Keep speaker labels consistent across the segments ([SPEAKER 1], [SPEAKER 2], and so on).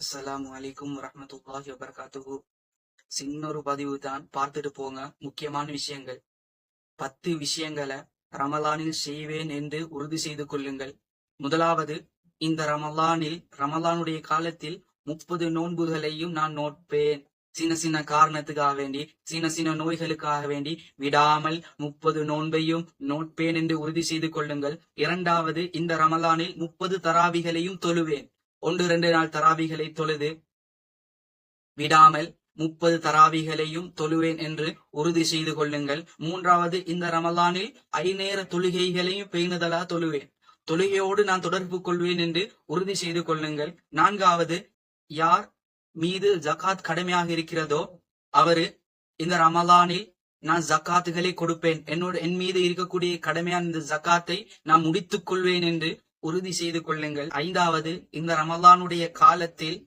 [SPEAKER 1] அஸ்லாம் வலைக்கும் வரமத்துல்லாஹி வபர்காத்துகு சின்னொரு பதிவு தான் பார்த்துட்டு போங்க. முக்கியமான விஷயங்கள். பத்து விஷயங்களை ரமலானில் செய்வேன் என்று உறுதி செய்து கொள்ளுங்கள். முதலாவது இந்த ரமலானில் ரமலானுடைய காலத்தில் முப்பது நோன்புகளையும் நான் நோட்பேன் சின்ன சின்ன காரணத்துக்காக வேண்டி சின்ன சின்ன நோய்களுக்காக வேண்டி விடாமல் முப்பது நோன்பையும் நோட்பேன் என்று உறுதி செய்து கொள்ளுங்கள். இரண்டாவது இந்த ரமலானில் முப்பது தராவிகளையும் தொழுவேன். ஒன்று இரண்டு நாள் தராவிகளை தொழுது விடாமல் முப்பது தராவிகளையும் தொழுவேன் என்று உறுதி செய்து கொள்ளுங்கள். மூன்றாவது இந்த ரமலானில் ஐநேர தொழுகைகளையும் பேணுதலா தொழுவேன். தொழுகையோடு நான் தொடர்பு கொள்வேன் என்று உறுதி செய்து கொள்ளுங்கள். நான்காவது யார் மீது ஜகாத் கடமையாக இருக்கிறதோ அவரு இந்த ரமலானில் நான் ஜக்காத்துகளை கொடுப்பேன். என்னோட என் மீது இருக்கக்கூடிய கடமையான இந்த ஜக்காத்தை நான் முடித்துக் கொள்வேன் என்று உறுதி செய்து கொள்ளுங்கள். ஐந்தாவது இந்த ரமலானுடைய காலத்தில்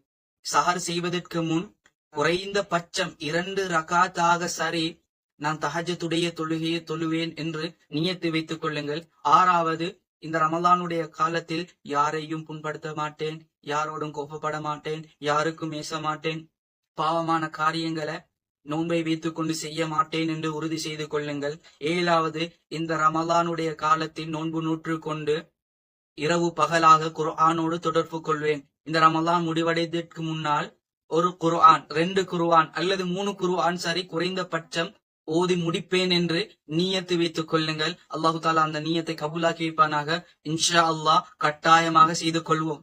[SPEAKER 1] சஹர் செய்வதற்கு முன் குறைந்த பட்சம் இரண்டு ரகாத்தாக சரி நான் தஹஜத்துடைய தொழுகையை தொழுவேன் என்று நியத்து வைத்துக் கொள்ளுங்கள். ஆறாவது இந்த ரமலானுடைய காலத்தில் யாரையும் புண்படுத்த மாட்டேன் யாரோடும் கோபப்பட மாட்டேன் யாருக்கும் ஏச மாட்டேன். பாவமான காரியங்களை நோன்பை வைத்துக் கொண்டு செய்ய மாட்டேன் என்று உறுதி செய்து கொள்ளுங்கள். ஏழாவது இந்த ரமலானுடைய காலத்தில் நோன்பு நூற்று கொண்டு இரவு பகலாக குர்ஆனோடு தொடர்பு கொள்வேன். இந்த ரமலான் முடிவடைவதற்கு முன்னால் ஒரு குர்ஆன் ரெண்டு குர்ஆன் அல்லது மூணு குர்ஆன் சரி குறைந்தபட்சம் ஓதி முடிப்பேன் என்று நீயத்து வைத்துக் கொள்ளுங்கள். அல்லாஹு தாலா அந்த நீயத்தை கபூலாக்கி வைப்பானாக இன்ஷா அல்லாஹ் கட்டாயமாக செய்து கொள்வோம்.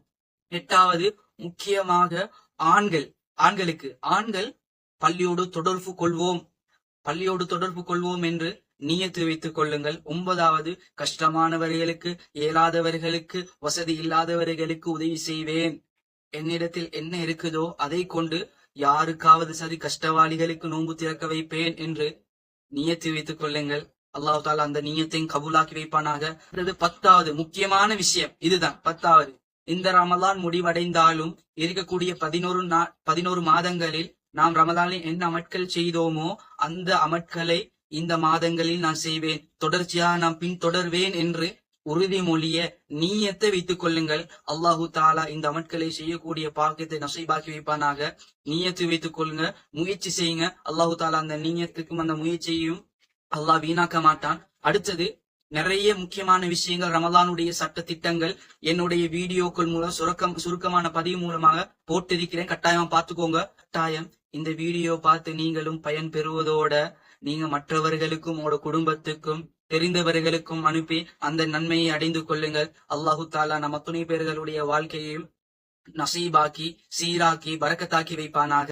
[SPEAKER 1] எட்டாவது முக்கியமாக ஆண்கள் ஆண்களுக்கு ஆண்கள் பள்ளியோடு தொடர்பு கொள்வோம். பள்ளியோடு தொடர்பு கொள்வோம் என்று நீயத்து வைத்துக் கொள்ளுங்கள். ஒன்பதாவது கஷ்டமானவர்களுக்கு இயலாதவர்களுக்கு வசதி இல்லாதவர்களுக்கு உதவி செய்வேன். என்னிடத்தில் என்ன இருக்குதோ அதை கொண்டு யாருக்காவது சரி கஷ்டவாளிகளுக்கு நோன்பு திறக்க வைப்பேன் என்று நீயத்து வைத்துக் கொள்ளுங்கள். அல்லாஹு தாலா அந்த நீயத்தையும் கபூலாக்கி வைப்பானாக. அடுத்தது பத்தாவது முக்கியமான விஷயம் இதுதான். பத்தாவது இந்த ரமலான் முடிவடைந்தாலும் இருக்கக்கூடிய பதினோரு நா பதினோரு மாதங்களில் நாம் ரமலானில் என்ன அமட்கள் செய்தோமோ அந்த அமட்களை இந்த மாதங்களில் நான் செய்வேன். தொடர்ச்சியாக நான் பின்தொடர்வேன் என்று உறுதிமொழிய நீயத்தை வைத்துக் கொள்ளுங்கள். அல்லாஹு தாலா இந்த அமட்களை செய்யக்கூடிய பாக்கியத்தை நசைபாக்கி வைப்பானாக. நீயத்தை வைத்துக் கொள்ளுங்க. முயற்சி செய்யுங்க. அல்லாஹு தாலா அந்த நீயத்துக்கும் அந்த முயற்சியையும் அல்லாஹ் வீணாக்க மாட்டான். அடுத்தது நிறைய முக்கியமான விஷயங்கள் ரமலானுடைய சட்ட திட்டங்கள் என்னுடைய வீடியோக்கள் மூலம் சுருக்கம் சுருக்கமான பதிவு மூலமாக போட்டிருக்கிறேன். கட்டாயமா பார்த்துக்கோங்க. கட்டாயம் இந்த வீடியோ பார்த்து நீங்களும் பயன் பெறுவதோட நீங்க மற்றவர்களுக்கும் உங்களோட குடும்பத்துக்கும் தெரிந்தவர்களுக்கும் அனுப்பி அந்த நன்மையை அடைந்து கொள்ளுங்கள். அல்லாஹு தாலா நம்ம துணை பேர்களுடைய வாழ்க்கையையும் நசீபாக்கி சீராக்கி பறக்கத்தாக்கி வைப்பானாக.